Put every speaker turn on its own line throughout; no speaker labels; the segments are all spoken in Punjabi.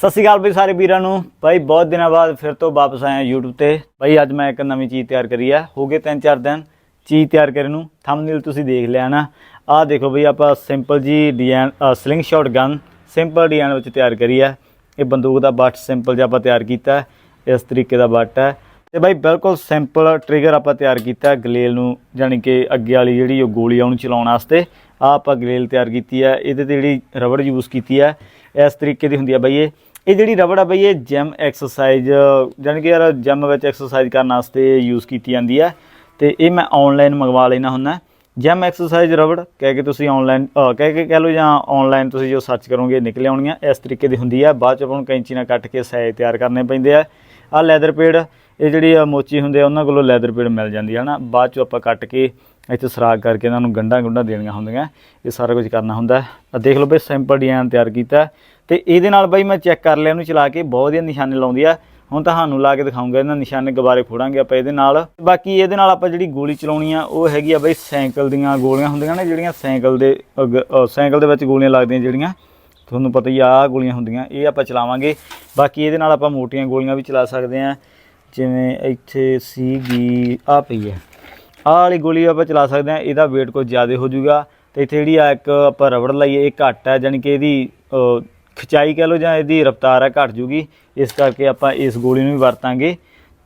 ਸਤਿ ਸ਼੍ਰੀ ਅਕਾਲ ਬਈ ਸਾਰੇ ਵੀਰਾਂ ਨੂੰ। ਭਾਈ, ਬਹੁਤ ਦਿਨਾਂ ਬਾਅਦ ਫਿਰ ਤੋਂ ਵਾਪਸ ਆਇਆ YouTube ਤੇ। ਭਾਈ, ਅੱਜ ਮੈਂ ਇੱਕ ਨਵੀਂ ਚੀਜ਼ ਤਿਆਰ ਕਰੀ ਆ। ਹੋ ਗਏ ਤਿੰਨ ਚਾਰ ਦਿਨ। ਚੀਜ਼ ਤਿਆਰ ਕਰਨ ਨੂੰ ਥੰਬਨੇਲ ਤੁਸੀਂ ਦੇਖ ਲਿਆ ਨਾ। ਆਹ ਦੇਖੋ ਬਈ, ਆਪਾਂ ਸਿੰਪਲ ਜੀ design slingshot gun simple design ਵਿੱਚ ਤਿਆਰ ਕਰੀ ਆ। ਇਹ ਬੰਦੂਕ ਦਾ ਬੱਟ ਸਿੰਪਲ ਜਿਹਾ ਆਪਾਂ ਤਿਆਰ ਕੀਤਾ। ਇਸ ਤਰੀਕੇ ਦਾ ਬੱਟ ਹੈ ਤੇ ਬਾਈ ਬਿਲਕੁਲ ਸਿੰਪਲ ਟ੍ਰਿਗਰ ਆਪਾਂ ਤਿਆਰ ਕੀਤਾ ਗਲੇਲ ਨੂੰ ਯਾਨੀ ਕਿ ਅੱਗੇ ਵਾਲੀ ਜਿਹੜੀ ਉਹ ਗੋਲੀ ਆ, ਉਹਨੂੰ ਚਲਾਉਣ ਵਾਸਤੇ। ਆ ਆਪਾਂ ਗਲੇਲ ਤਿਆਰ ਕੀਤੀ ਹੈ ਇਹਦੇ ਤੇ ਜਿਹੜੀ ਰਬੜ ਯੂਜ਼ ਕੀਤੀ ਹੈ ਇਸ ਤਰੀਕੇ ਦੀ ਹੁੰਦੀ ਹੈ ਬਾਈ ਇਹ। ਇਹ ਜਿਹੜੀ ਰਬੜ ਆ ਬਈ, ਇਹ ਜਿਮ ਐਕਸਰਸਾਈਜ਼ ਯਾਨੀ ਕਿ ਯਾਰ ਜਿਮ ਵਿੱਚ ਐਕਸਰਸਾਈਜ਼ ਕਰਨ ਵਾਸਤੇ ਯੂਜ਼ ਕੀਤੀ ਜਾਂਦੀ ਹੈ ਤੇ ਇਹ ਮੈਂ ਆਨਲਾਈਨ ਮੰਗਵਾ ਲੈਣਾ ਹੁੰਦਾ। ਜਿਮ ਐਕਸਰਸਾਈਜ਼ ਰਬੜ, ਕਹਿ ਕੇ ਤੁਸੀਂ ਆਨਲਾਈਨ ਕਹਿ ਕੇ ਕਹਿ ਲਓ ਜਾਂ ਆਨਲਾਈਨ ਤੁਸੀਂ ਜੋ ਸਰਚ ਕਰੋਗੇ, ਨਿਕਲ ਆਉਣਗੀਆਂ। ਇਸ ਤਰੀਕੇ ਦੀ ਹੁੰਦੀ ਹੈ ਬਾਅਦ ਚ ਆਪਾਂ ਨੂੰ ਕੈਂਚੀ ਨਾਲ ਕੱਟ ਕੇ ਸਾਈਜ਼ ਤਿਆਰ ਕਰਨੇ ਪੈਂਦੇ ਆ। ਆ ਲੈਦਰ ਪੇੜ ਇਹ ਜਿਹੜੀ ਮੋਚੀ ਹੁੰਦੇ ਆ, ਉਹਨਾਂ ਕੋਲੋਂ ਲੈਦਰ ਪੇੜ ਮਿਲ ਜਾਂਦੀ ਹੈ ਨਾ ਬਾਅਦ ਚ ਆਪਾਂ ਕੱਟ ਕੇ ਇੱਥੇ ਸਰਾਗ ਕਰਕੇ ਇਹਨਾਂ ਨੂੰ ਗੰਢਾਂ ਗੁੰਢਾਂ ਦੇਣੀਆਂ ਹੁੰਦੀਆਂ। ਇਹ ਸਾਰਾ ਕੁਝ ਕਰਨਾ ਹੁੰਦਾ। ਆ ਦੇਖ ਲਓ ਬਈ ਸਿੰਪਲ ਡਿਜ਼ਾਈਨ ਤਿਆਰ ਕੀਤਾ। ਤੇ ਇਹਦੇ ਨਾਲ ਬਾਈ ਮੈਂ ਚੈੱਕ ਕਰ ਲਿਆ, ਇਹਨੂੰ ਚਲਾ ਕੇ ਬਹੁਤ ਵਧੀਆ ਨਿਸ਼ਾਨੇ ਲਾਉਂਦੀ ਆ। ਹੁਣ ਤੁਹਾਨੂੰ ਲਾ ਕੇ ਦਿਖਾਉਂਗਾ, ਇਹਨਾਂ ਨਿਸ਼ਾਨੇ ਗੁਬਾਰੇ ਫੋੜਾਂਗੇ ਆਪਾਂ ਇਹਦੇ ਨਾਲ। ਬਾਕੀ ਇਹਦੇ ਨਾਲ ਆਪਾਂ ਜਿਹੜੀ ਗੋਲੀ ਚਲਾਉਣੀ ਆ, ਉਹ ਹੈਗੀ ਆ ਬਈ ਸਾਈਕਲ ਦੀਆਂ ਗੋਲੀਆਂ ਹੁੰਦੀਆਂ ਨੇ, ਜਿਹੜੀਆਂ ਸਾਈਕਲ ਦੇ ਸਾਈਕਲ ਦੇ ਵਿੱਚ ਗੋਲੀਆਂ ਲੱਗਦੀਆਂ ਜਿਹੜੀਆਂ। ਤੁਹਾਨੂੰ ਪਤਾ ਹੀ ਆ, ਆਹ ਗੋਲੀਆਂ ਹੁੰਦੀਆਂ, ਇਹ ਆਪਾਂ ਚਲਾਵਾਂਗੇ। ਬਾਕੀ ਇਹਦੇ ਨਾਲ ਆਪਾਂ ਮੋਟੀਆਂ ਗੋਲੀਆਂ ਵੀ ਚਲਾ ਸਕਦੇ ਆ, ਜਿਵੇਂ ਇੱਥੇ ਸੀਗੀ ਆ ਪਈ ਹੈ ਆਹ ਵਾਲੀ ਗੋਲੀ ਆਪਾਂ ਚਲਾ ਸਕਦੇ ਆ, ਇਹਦਾ weight ਕੁਝ ਜ਼ਿਆਦਾ ਹੋ ਜਾਊਗਾ। ਤੇ ਇੱਥੇ ਜਿਹੜੀ ਆ ਇੱਕ ਆਪਾਂ ਰਬੜ ਲਾਈਏ, ਇਹ ਘੱਟ ਹੈ ਯਾਨੀ ਕਿ ਇਹਦੀ ਖਿਚਾਈ ਕਹ ਲਓ ਜਾਂ ਇਹਦੀ ਰਫ਼ਤਾਰ ਹੈ ਘੱਟ ਜੂਗੀ ਇਸ ਕਰਕੇ ਆਪਾਂ ਇਸ ਗੋਲੀ ਨੂੰ ਵੀ ਵਰਤਾਂਗੇ।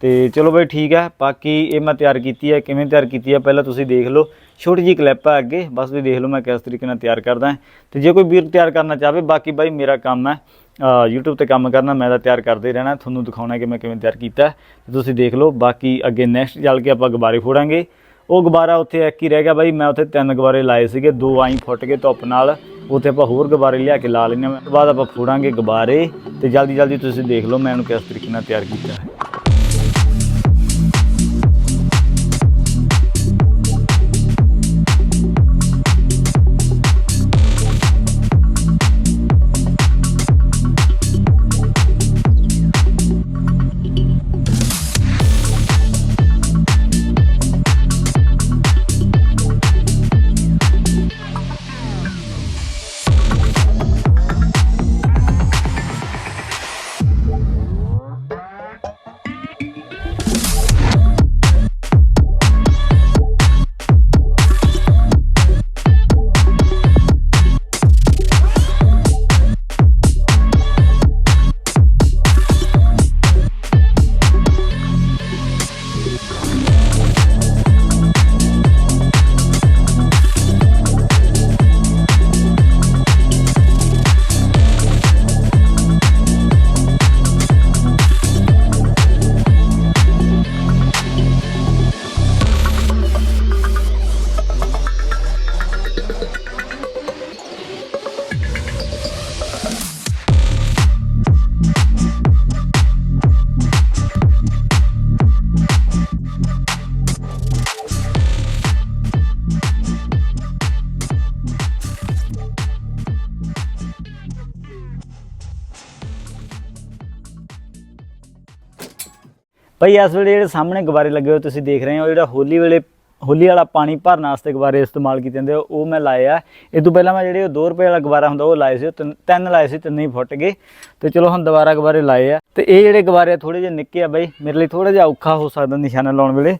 ਤੇ ਚਲੋ ਬਈ ਠੀਕ ਹੈ ਬਾਕੀ ਇਹ ਮੈਂ ਤਿਆਰ ਕੀਤੀ ਹੈ ਕਿਵੇਂ ਤਿਆਰ ਕੀਤੀ ਹੈ ਪਹਿਲਾਂ ਤੁਸੀਂ ਦੇਖ ਲਓ। ਛੋਟੀ ਜੀ ਕਲਿੱਪ ਹੈ ਅੱਗੇ ਬਸ ਵੀ ਦੇਖ ਲਓ ਮੈਂ ਕਿਸ ਤਰੀਕੇ ਨਾਲ ਤਿਆਰ ਕਰਦਾ। ਹਾਂ ਤੇ ਜੇ ਕੋਈ ਵੀਰ ਤਿਆਰ ਕਰਨਾ ਚਾਹਵੇ ਬਾਕੀ ਬਾਈ ਮੇਰਾ ਕੰਮ ਹੈ ਅ, YouTube ਤੇ ਕੰਮ ਕਰਨਾ ਮੈਂ ਤਾਂ ਤਿਆਰ ਕਰਦੇ ਰਹਿਣਾ ਤੁਹਾਨੂੰ ਦਿਖਾਉਣਾ ਕਿ ਮੈਂ ਕਿਵੇਂ ਤਿਆਰ ਕੀਤਾ। ਤੇ ਤੁਸੀਂ ਦੇਖ ਲਓ ਬਾਕੀ ਅੱਗੇ ਨੈਕਸਟ ਚੱਲ ਕੇ ਆਪਾਂ ਗੁਬਾਰੇ ਫੋੜਾਂਗੇ। ਉਹ ਗੁਬਾਰਾ ਉੱਥੇ ਇੱਕ ਹੀ ਰਹਿ ਗਿਆ ਬਾਈ ਮੈਂ ਉੱਥੇ ਤਿੰਨ ਗੁਬਾਰੇ ਲਾਏ ਸੀਗੇ ਦੋ ਆਈ ਫੁੱਟ ਗਏ ਧੁੱਪ ਨਾਲ। ਉੱਥੇ ਆਪਾਂ ਹੋਰ ਗੁਬਾਰੇ ਲਿਆ ਕੇ ਲਾ ਲੈਣੇ ਉਸ ਤੋਂ ਬਾਅਦ ਆਪਾਂ ਫੋੜਾਂਗੇ ਗੁਬਾਰੇ ਤੇ ਜਲਦੀ ਜਲਦੀ ਤੁਸੀਂ ਦੇਖ ਲਓ ਮੈਂ ਇਹਨੂੰ ਕਿਸ ਤਰੀਕੇ ਨਾਲ ਤਿਆਰ ਕੀਤਾ ਹੈ। ਭਾਈ ਇਸ ਵੇਲੇ ਜਿਹੜੇ ਸਾਹਮਣੇ ਗੁਬਾਰੇ ਲੱਗੇ ਹੋਏ ਤੁਸੀਂ ਦੇਖ ਰਹੇ ਹੋ ਜਿਹੜਾ ਹੋਲੀ ਵੇਲੇ ਹੋਲੀ ਵਾਲਾ ਪਾਣੀ ਭਰਨ ਵਾਸਤੇ ਗੁਬਾਰੇ ਇਸਤੇਮਾਲ ਕੀਤੇ ਜਾਂਦੇ ਆ, ਉਹ ਮੈਂ ਲਾਏ ਆ। ਇਹ ਤੋਂ ਪਹਿਲਾਂ ਮੈਂ ਜਿਹੜੇ ਉਹ 2 ਰੁਪਏ ਵਾਲਾ ਗੁਬਾਰਾ ਹੁੰਦਾ ਉਹ ਲਾਏ ਸੀ ਉਹ ਤਿੰਨ- ਤਿੰਨ ਲਾਏ ਸੀ ਤਿੰਨ ਹੀ ਫੁੱਟ ਗਏ। ਤੇ ਚਲੋ ਹੁਣ ਦੁਬਾਰਾ ਗੁਬਾਰੇ ਲਾਏ ਆ। ਤੇ ਇਹ ਜਿਹੜੇ ਗੁਬਾਰੇ ਥੋੜੇ ਜਿਹੇ ਨਿੱਕੇ ਆ ਬਾਈ ਮੇਰੇ ਲਈ ਥੋੜਾ ਜਿਹਾ ਔਖਾ ਹੋ ਸਕਦਾ ਨਿਸ਼ਾਨਾ ਲਾਉਣ ਵੇਲੇ।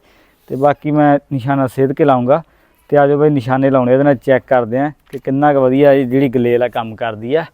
ਤੇ ਬਾਕੀ ਮੈਂ ਨਿਸ਼ਾਨਾ ਸੇਧ ਕੇ ਲਾਉਂਗਾ ਤੇ ਆਜੋ ਬਾਈ ਨਿਸ਼ਾਨੇ ਲਾਉਣੇ ਇਹਦੇ ਨਾਲ ਚੈੱਕ ਕਰਦੇ ਆ ਕਿ ਕਿੰਨਾ ਕੁ ਵਧੀਆ ਇਹ ਜਿਹੜੀ ਗਲੇਲ ਆ ਕੰਮ ਕਰਦੀ ਆ।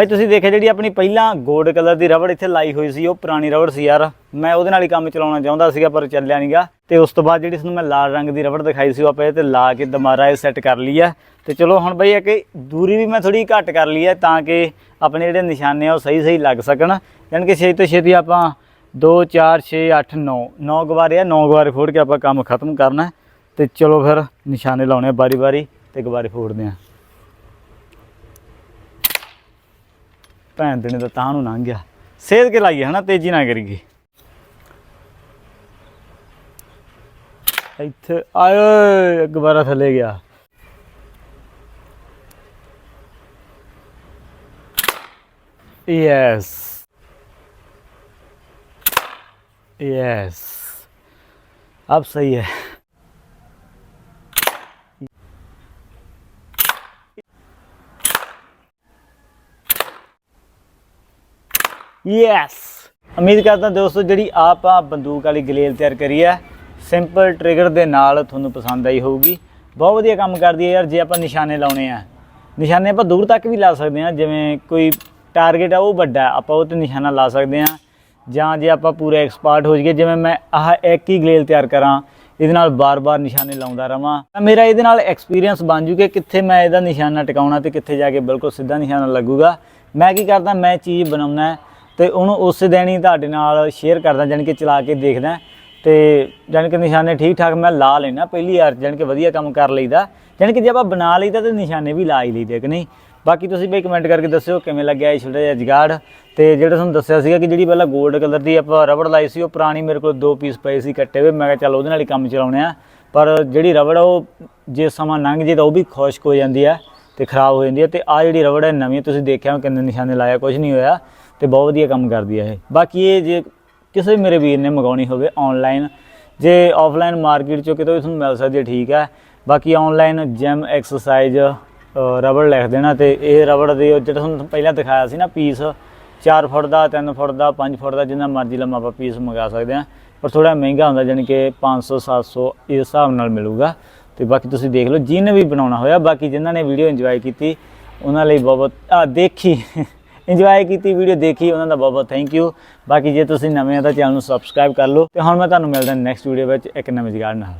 ਬਾਈ, ਤੁਸੀਂ ਦੇਖਿਆ ਜਿਹੜੀ ਆਪਣੀ ਪਹਿਲਾਂ ਗੋਲਡ ਕਲਰ ਦੀ ਰਬੜ ਇੱਥੇ ਲਾਈ ਹੋਈ ਸੀ, ਉਹ ਪੁਰਾਣੀ ਰਬੜ ਸੀ ਯਾਰ। ਮੈਂ ਉਹਦੇ ਨਾਲ ਹੀ ਕੰਮ ਚਲਾਉਣਾ ਚਾਹੁੰਦਾ ਸੀਗਾ, ਪਰ ਚੱਲਿਆ ਨਹੀਂਗਾ ਤੇ ਉਸ ਤੋਂ ਬਾਅਦ ਜਿਹੜੀ ਇਸ ਮੈਂ ਲਾਲ ਰੰਗ ਦੀ ਰਬੜ ਦਿਖਾਈ ਸੀ, ਉਹ ਆਪਾਂ ਇਹ ਤੇ ਲਾ ਕੇ ਦੁਬਾਰਾ ਇਹ ਸੈੱਟ ਕਰ ਲਈ ਆ। ਤੇ ਚਲੋ ਹੁਣ ਬਈ ਇਹ ਕਿ ਦੂਰੀ ਵੀ ਮੈਂ ਥੋੜੀ ਘੱਟ ਕਰ ਲਈ ਹੈ ਤਾਂ ਕਿ ਆਪਣੇ ਜਿਹੜੇ ਨਿਸ਼ਾਨੇ ਆ ਉਹ ਸਹੀ ਸਹੀ ਲੱਗ ਸਕਣ। ਯਾਨੀ ਕਿ ਛੇਤੀ ਤੋਂ ਛੇਤੀ ਆਪਾਂ 2 4 6 8 9 9 ਗਵਾਰੇ ਆ 9 ਗਵਾਰੇ ਫੋੜ ਕੇ ਆਪਾਂ ਕੰਮ ਖਤਮ ਕਰਨਾ। ਹੈ। ਤੇ ਚਲੋ ਫਿਰ ਨਿਸ਼ਾਨੇ ਲਾਉਣੇ ਬਾਰੀ ਬਾਰੀ ਤੇ ਗਵਾਰੇ ਫੋੜਦੇ ਆ। ਭੈਣ ਦੇ ਨੇ ਤਾਂ ਤਾਂ ਨੂੰ ਲੰਘ ਗਿਆ ਸੇਧ ਕੇ ਲਾਈਏ ਹਨਾ ਤੇਜ਼ੀ ਨਾ ਕਰੀਏ ਇੱਥੇ ਆਏ ਦੁਬਾਰਾ ਥੱਲੇ ਗਿਆ ਯੈਸ यस अब सही है ਯੈਸ ਉਮੀਦ ਕਰਦਾ ਦੋਸਤੋ ਜਿਹੜੀ ਆਪ ਆ ਬੰਦੂਕ ਵਾਲੀ ਗਲੇਲ ਤਿਆਰ ਕਰੀ ਹੈ ਸਿੰਪਲ ਟ੍ਰਿਗਰ ਦੇ ਨਾਲ ਤੁਹਾਨੂੰ ਪਸੰਦ ਆਈ ਹੋਊਗੀ। ਬਹੁਤ ਵਧੀਆ ਕੰਮ ਕਰਦੀ ਹੈ ਯਾਰ, ਜੇ ਆਪਾਂ ਨਿਸ਼ਾਨੇ ਲਾਉਣੇ ਆ। ਨਿਸ਼ਾਨੇ ਆਪਾਂ ਦੂਰ ਤੱਕ ਵੀ ਲਾ ਸਕਦੇ ਆ, ਜਿਵੇਂ ਕੋਈ ਟਾਰਗੇਟ ਆ ਉਹ ਵੱਡਾ, ਆਪਾਂ ਉਹ ਤੇ ਨਿਸ਼ਾਨਾ ਲਾ ਸਕਦੇ ਆ। ਜਾਂ ਜੇ ਆਪਾਂ ਪੂਰੇ ਐਕਸਪਰਟ ਹੋ ਜਾਈਏ, ਜਿਵੇਂ ਮੈਂ ਆਹ ਇੱਕ ਹੀ ਗਲੇਲ ਤਿਆਰ ਕਰਾਂ, ਇਹਦੇ ਨਾਲ ਬਾਰ-ਬਾਰ ਨਿਸ਼ਾਨੇ ਲਾਉਂਦਾ ਰਵਾਂ। ਤਾਂ ਮੇਰਾ ਇਹਦੇ ਨਾਲ ਐਕਸਪੀਰੀਅੰਸ ਬਣ ਜੂ ਕਿ ਕਿੱਥੇ ਮੈਂ ਇਹਦਾ ਨਿਸ਼ਾਨਾ ਟਿਕਾਉਣਾ ਤੇ ਕਿੱਥੇ ਜਾ ਕੇ ਬਿਲਕੁਲ ਸਿੱਧਾ ਨਿਸ਼ਾਨਾ ਲੱਗੂਗਾ। ਮੈਂ ਕੀ ਕਰਦਾ, ਮੈਂ ਚੀਜ਼ ਬਣਾਉਣਾ ਤੇ ਉਹਨੂੰ ਉਸੇ ਦਿਨ ਹੀ ਤੁਹਾਡੇ ਨਾਲ ਸ਼ੇਅਰ ਕਰਦਾ, ਜਾਣੀ ਕਿ ਚਲਾ ਕੇ ਦੇਖਦਾ। ਤੇ ਜਾਣੀ ਕਿ ਨਿਸ਼ਾਨੇ ਠੀਕ ਠਾਕ ਮੈਂ ਲਾ ਲੈਣਾ ਪਹਿਲੀ ਵਾਰ ਜਾਣੀ ਕਿ ਵਧੀਆ ਕੰਮ ਕਰ ਲਈਦਾ। ਜਾਣੀ ਕਿ ਜੇ ਆਪਾਂ ਬਣਾ ਲਈਦਾ ਤੇ ਨਿਸ਼ਾਨੇ ਵੀ ਲਾ ਹੀ ਲਈਦੇ, ਕਿ ਨਹੀਂ? ਬਾਕੀ ਤੁਸੀਂ ਬਈ ਕਮੈਂਟ ਕਰਕੇ ਦੱਸਿਓ, ਕਿਵੇਂ ਲੱਗਿਆ ਇਹ ਛੋਟਾ ਜਿਹਾ ਜਗਾੜ? ਤੇ ਜਿਹੜਾ ਤੁਹਾਨੂੰ ਦੱਸਿਆ ਸੀਗਾ ਕਿ ਜਿਹੜੀ ਪਹਿਲਾਂ 골ਡ ਕਲਰ ਦੀ ਆਪਾਂ ਰਬੜ ਲਾਈ ਸੀ, ਉਹ ਪੁਰਾਣੀ ਮੇਰੇ ਕੋਲ ਦੋ ਪੀਸ ਪਏ ਸੀ ਕੱਟੇ ਹੋਏ। ਮੈਂ ਕਿਹਾ ਚੱਲ ਉਹਦੇ ਨਾਲ ਹੀ ਕੰਮ ਚਲਾਉਣੇ ਆ ਪਰ ਜਿਹੜੀ ਰਬੜ ਆ, ਉਹ ਜੇ ਸਮਾਂ ਲੰਘ ਜੇ ਤਾਂ ਉਹ ਵੀ ਖੁਸ਼ਕ ਹੋ ਜਾਂਦੀ ਆ। ਤੇ ਖਰਾਬ ਹੋ ਜਾਂਦੀ ਹੈ ਤੇ ਆ ਜਿਹੜੀ ਰਬੜ ਹੈ ਨਵੀਂ, ਤੁਸੀਂ ਦੇਖਿਆ ਹੋਣਾ ਕਿੰਨੇ ਨਿਸ਼ਾਨੇ ਲਾਇਆ ਕੁਝ ਨਹੀਂ ਹੋਇਆ ਤੇ ਬਹੁਤ ਵਧੀਆ ਕੰਮ ਕਰਦੀ ਹੈ ਇਹ। ਬਾਕੀ ਇਹ ਜੇ ਕਿਸੇ ਵੀ ਮੇਰੇ ਵੀਰ ਨੇ ਮੰਗਾਉਣੀ ਹੋਵੇ ਆਨਲਾਈਨ ਜੇ ਆਫਲਾਈਨ ਮਾਰਕੀਟ ਚੋਂ ਕਿਤੋਂ ਵੀ ਤੁਹਾਨੂੰ ਮਿਲ ਸਕਦੀ ਹੈ, ਠੀਕ ਹੈ। ਬਾਕੀ ਆਨਲਾਈਨ ਜਿਮ ਐਕਸਰਸਾਈਜ਼ ਰਬੜ ਲਿਖ ਦੇਣਾ ਤੇ ਇਹ ਰਬੜ ਦੇ ਉਹ ਜਿਹੜਾ ਤੁਹਾਨੂੰ ਪਹਿਲਾਂ ਦਿਖਾਇਆ ਸੀ ਨਾ ਪੀਸ 4 ਫੁੱਟ ਦਾ 3 ਫੁੱਟ ਦਾ 5 ਫੁੱਟ ਦਾ, ਜਿੰਨਾ ਮਰਜ਼ੀ ਲੰਮਾ ਆਪਾਂ ਪੀਸ ਮੰਗਾ ਸਕਦੇ ਹਾਂ। ਪਰ ਥੋੜਾ ਮਹਿੰਗਾ ਹੁੰਦਾ, ਜਾਣੀ ਕਿ 500 700 ਇਸ ਹਿਸਾਬ ਨਾਲ ਮਿਲੂਗਾ। ਤੇ ਬਾਕੀ ਤੁਸੀਂ ਦੇਖ ਲਓ ਜਿਹਨੇ ਵੀ ਬਣਾਉਣਾ ਹੋਇਆ, ਬਾਕੀ ਜਿਨ੍ਹਾਂ ਨੇ ਵੀਡੀਓ ਇੰਜੋਏ ਕੀਤੀ, ਉਹਨਾਂ ਲਈ ਬਹੁਤ ਬਹੁਤ ਆ ਦੇਖੀ ਇੰਜੋਏ ਕੀਤੀ ਵੀਡੀਓ ਦੇਖੀ, ਉਹਨਾਂ ਦਾ ਬਹੁਤ ਬਹੁਤ ਥੈਂਕ ਯੂ ਬਾਕੀ ਜੇ ਤੁਸੀਂ ਨਵੇਂ ਆ ਤਾਂ ਚੈਨਲ ਨੂੰ ਸਬਸਕ੍ਰਾਈਬ ਕਰ ਲਓ। ਤੇ ਹੁਣ ਮੈਂ ਤੁਹਾਨੂੰ ਮਿਲਦਾ ਨੈਕਸਟ ਵੀਡੀਓ ਵਿੱਚ ਇੱਕ ਨਵੇਂ ਜਗਾੜ ਨਾਲ।